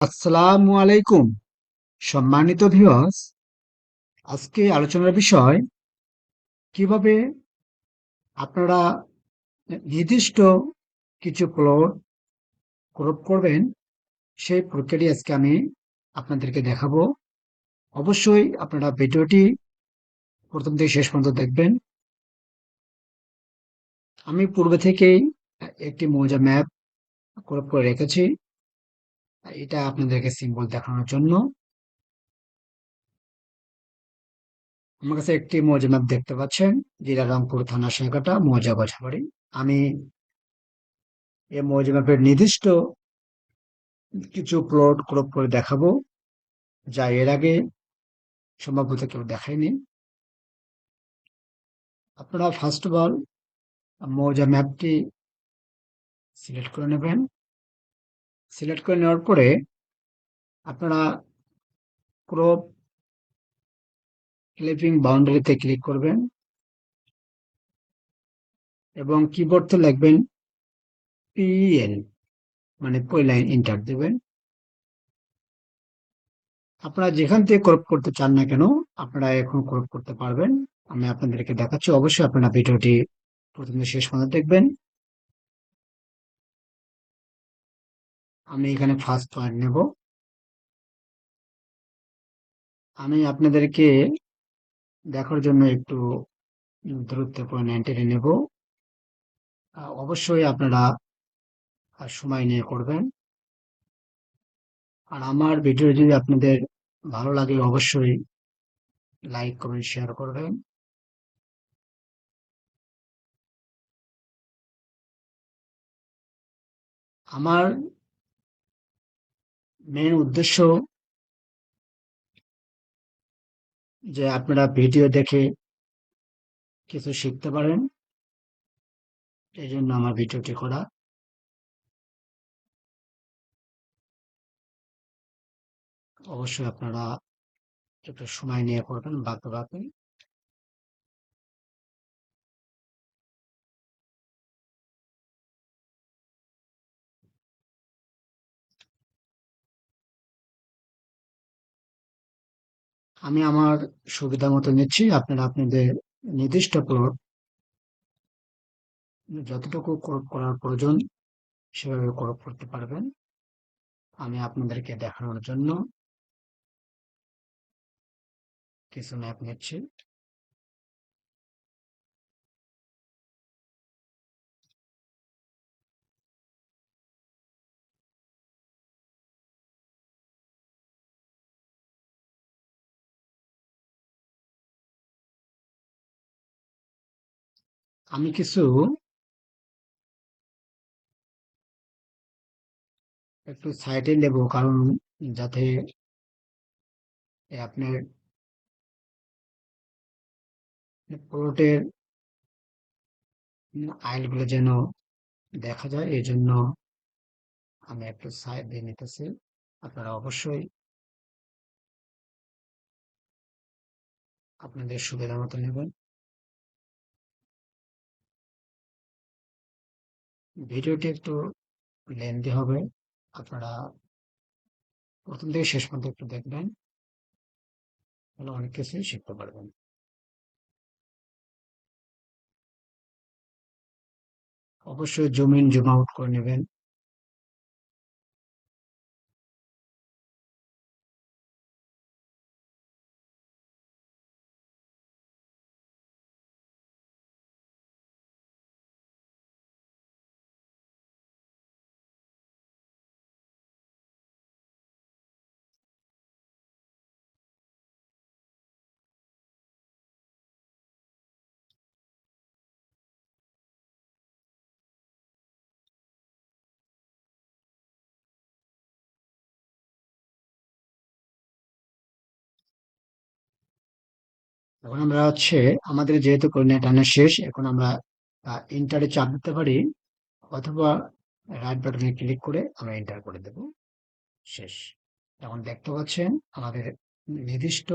আসসালামু আলাইকুম, সম্মানিত ভিউয়ার্স আজকে আলোচনার বিষয়, কীভাবে আপনারা নির্দিষ্ট কিছু প্লট ক্রপ করবেন, সেই প্রক্রিয়াটি আজকে আমি আপনাদেরকে দেখাবো। অবশ্যই আপনারা ভিডিওটি প্রথম থেকে শেষ পর্যন্ত দেখবেন। আমি পূর্বে থেকেই একটি মৌজা ম্যাপ ক্রপ করে রেখেছি। এটা আপনাদেরকে সিম্বল দেখানোর জন্য। আমার কাছে একটি মৌজা ম্যাপ দেখতে পাচ্ছেন জেলা রামপুর থানা শাখাটা মৌজা গছাবাড়ি আমি এই মৌজা ম্যাপের নির্দিষ্ট কিছু প্লট ক্রপ করে দেখাবো, যা এর আগে সম্ভবত কেউ দেখায়নি আপনারা ফার্স্ট অফ অল মৌজা ম্যাপটি সিলেক্ট করে নেবেন। সিলেক্ট করে নেওয়ার পরে আপনারা ক্রপ ক্লিপিং বাউন্ডারিতে ক্লিক করবেন এবং কিবোর্ডতে লিখবেন পিএন মানে লাইন ইন্টার দেবেন। আপনারা যেখান থেকে ক্রপ করতে চান না কেন, আপনারা এখন ক্রপ করতে পারবেন। আমি আপনাদেরকে দেখাচ্ছি। অবশ্যই আপনারা ভিডিওটি প্রথমে শেষ পর্যন্ত দেখবেন। আমি এখানে ফার্স্ট পয়েন্ট নেব। আমি আপনাদেরকে দেখার জন্য একটু দূরত্ব পয়েন্ট টেনে নেব। অবশ্যই আপনারা সময় নিয়ে করবেন। আর আমার ভিডিও যদি আপনাদের ভালো লাগে, অবশ্যই লাইক কমেন্ট শেয়ার করবেন। আমার মেন উদ্দেশ্য যে আপনারা ভিডিও দেখে কিছু শিখতে পারেন। এই জন্য আমার ভিডিওটি করা। অবশ্যই আপনারা একটু সময় নিয়ে করবেন বাকি বাকি আমি আমার সুবিধা মতো নিচ্ছি, আপনারা আপনাদের নির্দিষ্ট প্লট যতটুকু করার প্রয়োজন সেভাবে ক্রপ করতে পারবেন। আমি আপনাদেরকে দেখানোর জন্য কিছু ম্যাপ নিচ্ছি। আমি কিছু একটু সাইডে নেব, কারণ যাতে আপনার প্লটের আইলগুলো যেন দেখা যায় এই জন্য আমি একটু সাইড দিয়ে নিতেছি। আপনারা অবশ্যই আপনাদের সুবিধা মতো নেবেন। ভিডিওটি একটু লেন্দি হবে। আপনারা প্রথম থেকে শেষ পর্যন্ত একটু দেখবেন। তাহলে অনেক কিছুই শিখতে পারবেন। অবশ্যই জুম ইন জুম আউট করে নেবেন। এখন আমরা হচ্ছে আমাদের যেহেতু শেষ, এখন আমরা ইন্টারে চাপ দিতে পারি অথবা রাইট বাটনে ক্লিক করে আমরা এন্টার করে দেব। শেষ। এখন দেখতে পাচ্ছেন, আমাদের নির্দিষ্ট,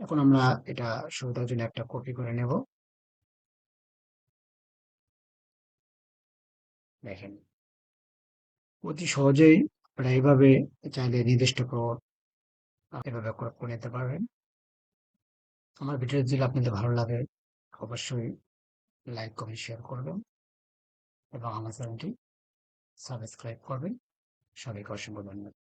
এখন আমরা এটা সুবিধার জন্য একটা কপি করে নেব। দেখেন, অতি সহজেই আপনারা এইভাবে চাইলে নির্দিষ্ট এভাবে করে নিতে পারবেন। আমার ভিডিও যদি আপনাদের ভালো লাগে, অবশ্যই লাইক কমেন্ট শেয়ার করবেন এবং আমার চ্যানেলটি সাবস্ক্রাইব করবেন। সবাইকে অসংখ্য ধন্যবাদ।